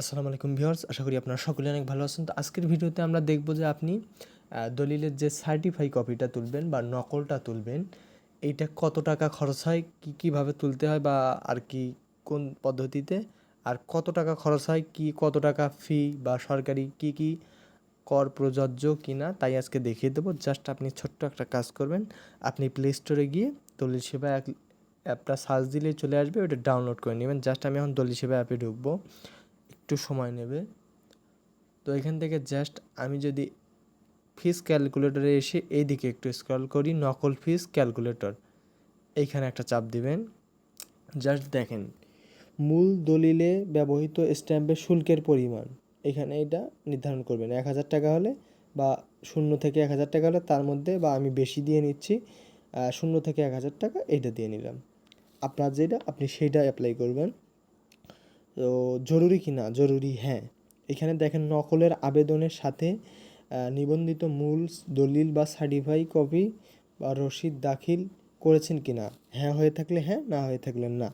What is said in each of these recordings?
আসসালামু আলাইকুম ভিউয়ার্স, আশা করি আপনারা সকলে অনেক ভালো আছেন। তো আজকের ভিডিওতে আমরা দেখব যে আপনি দলিলের যে সার্টিফাই কপিটা তুলবেন বা নকলটা তুলবেন, এইটা কত টাকা খরচ হয়, কি কীভাবে তুলতে হয় বা আর কি কোন পদ্ধতিতে, আর কত টাকা খরচ হয়, কি কত টাকা ফি বা সরকারি কি কি কর প্রযোজ্য কিনা, তাই আজকে দেখিয়ে দেবো। জাস্ট আপনি ছোট্ট একটা কাজ করবেন, আপনি প্লে স্টোরে গিয়ে দলিল সেবা অ্যাপটা সার্চ দিলে চলে আসবে ওটা ডাউনলোড করে নেবেন। জাস্ট আমি এখন দলিল সেবা অ্যাপে ঢুকবো। একটু সময় নেবে। তো এখান থেকে জাস্ট আমি যদি ফিস ক্যালকুলেটরে এসে এই দিকে একটু স্ক্রল করি, নকল ফিস ক্যালকুলেটর এইখানে একটা চাপ দিবেন। জাস্ট দেখেন, মূল দলিলে ব্যবহৃত স্ট্যাম্পের শুল্কের পরিমাণ, এখানে এটা নির্ধারণ করবেন। এক হাজার টাকা হলে বা শূন্য থেকে এক হাজার টাকা হলে তার মধ্যে বা আমি বেশি দিয়ে নিচ্ছি শূন্য থেকে এক হাজার টাকা এইটা দিয়ে নিলাম। আপনার যেটা, আপনি সেইটা অ্যাপ্লাই করবেন। জরুরি কি না? জরুরি হ্যাঁ। এখানে দেখেন নকলের আবেদনের সাথে নিবন্ধিত মূল দলিল বা সার্টিফাই কপি বা রসিদ দাখিল করেছেন কি না? হ্যাঁ হয়ে থাকলে হ্যাঁ না হয়ে থাকলে না।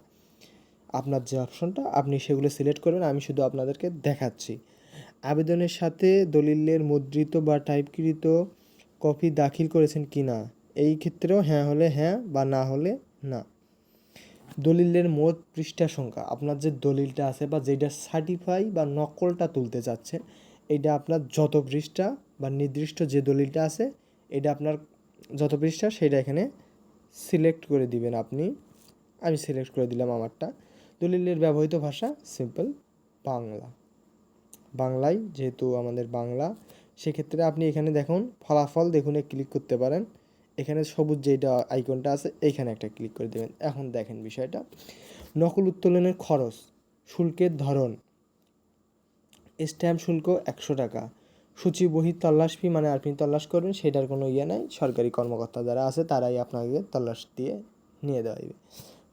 আপনার যে অপশনটা আপনি সেগুলো সিলেক্ট করবেন, আমি শুধু আপনাদেরকে দেখাচ্ছি। আবেদনের সাথে দলিলের মুদ্রিত বা টাইপকৃত কপি দাখিল করেছেন কি না? এই ক্ষেত্রেও হ্যাঁ হলে হ্যাঁ বা না হলে না। দলিলের মোট পৃষ্ঠা সংখ্যা, আপনার যে দলিলটা আছে বা যেটা সার্টিফাই বা নকলটা তুলতে চাচ্ছেন এটা আপনার যত পৃষ্ঠা বা নির্দিষ্ট যে দলিলটা আছে, এটা আপনার যত পৃষ্ঠা সেটা এখানে সিলেক্ট করে দিবেন আপনি। আমি সিলেক্ট করে দিলাম আমারটা। দলিলের ব্যবহৃত ভাষা সিম্পল বাংলা। বাংলায় যেহেতু আমাদের বাংলা, সেক্ষেত্রে আপনি এখানে দেখুন, ফলাফল দেখুন ক্লিক করতে পারেন। এখানে সবুজ যেটা আইকনটা আছে, এইখানে একটা ক্লিক করে দেবেন। এখন দেখেন বিষয়টা। নকল উত্তোলনের খরচ, শুল্কের ধরন। স্ট্যাম্প শুল্ক একশো টাকা। সূচি, বহি, তল্লাশ ফি মানে আপনি তল্লাশ করবেন, সেটার কোনো ইয়ে নাই। সরকারি কর্মকর্তা যারা আছে, তারাই আপনাকে তল্লাশ দিয়ে নিয়ে দেওয়া হবে।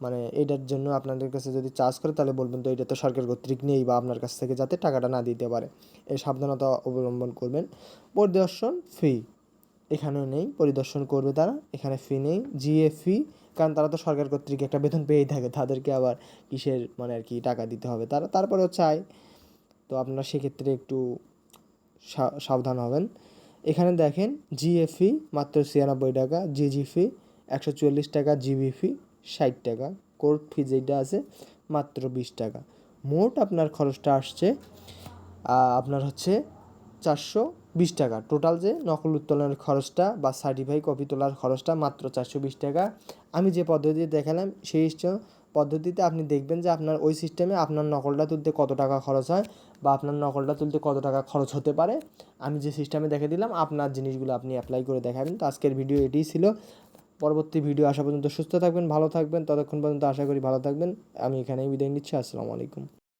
মানে এটার জন্য আপনাদের কাছে যদি চার্জ করে, তাহলে বলবেন তো এটা তো সরকার কর্তৃক নেই বা আপনার কাছ থেকে যাতে টাকাটা না দিতে পারে। এই সাবধানতা অবলম্বন করবেন। পরিদর্শন ফি এখানেও নেই, পরিদর্শন করবে তারা। এখানে ফি নেই জিএ ফি কারণ তারা তো সরকার কর্তৃক একটা বেতন পেয়েই থাকে। তাদেরকে আবার কিসের মানে আর কি টাকা দিতে হবে তারা। তারপরেও চায় তো আপনারা সেক্ষেত্রে একটু সাবধান হবেন। এখানে দেখেন জিএ ফি মাত্র ছিয়ানব্বই টাকা জিজি ফি একশো চুয়াল্লিশ টাকা জিবি ফি ষাট টাকা। কোর্ট ফি যেটা আছে, মাত্র বিশ টাকা। মোট আপনার খরচটা আসছে আপনার হচ্ছে চারশো বিশ টাকা। টোটাল যে নকল উত্তোলনের খরচটা বা সার্টিফাই কপি তোলার খরচটা মাত্র চারশো বিশ টাকা। আমি যে পদ্ধতি দেখালাম, সেই পদ্ধতিতে আপনি দেখবেন যে আপনার ওই সিস্টেমে আপনার নকলটা তুলতে কত টাকা খরচ হয় বা আপনার নকলটা তুলতে কত টাকা খরচ হতে পারে। আমি যে সিস্টেমে দেখে দিলাম, আপনার জিনিসগুলো আপনি অ্যাপ্লাই করে দেখাবেন। তো আজকের ভিডিও এটিই ছিল। পরবর্তী ভিডিও আসা পর্যন্ত সুস্থ থাকবেন, ভালো থাকবেন। ততক্ষণ পর্যন্ত আশা করি ভালো থাকবেন। আমি এখানেই বিদায় নিচ্ছি। আসসালামু আলাইকুম।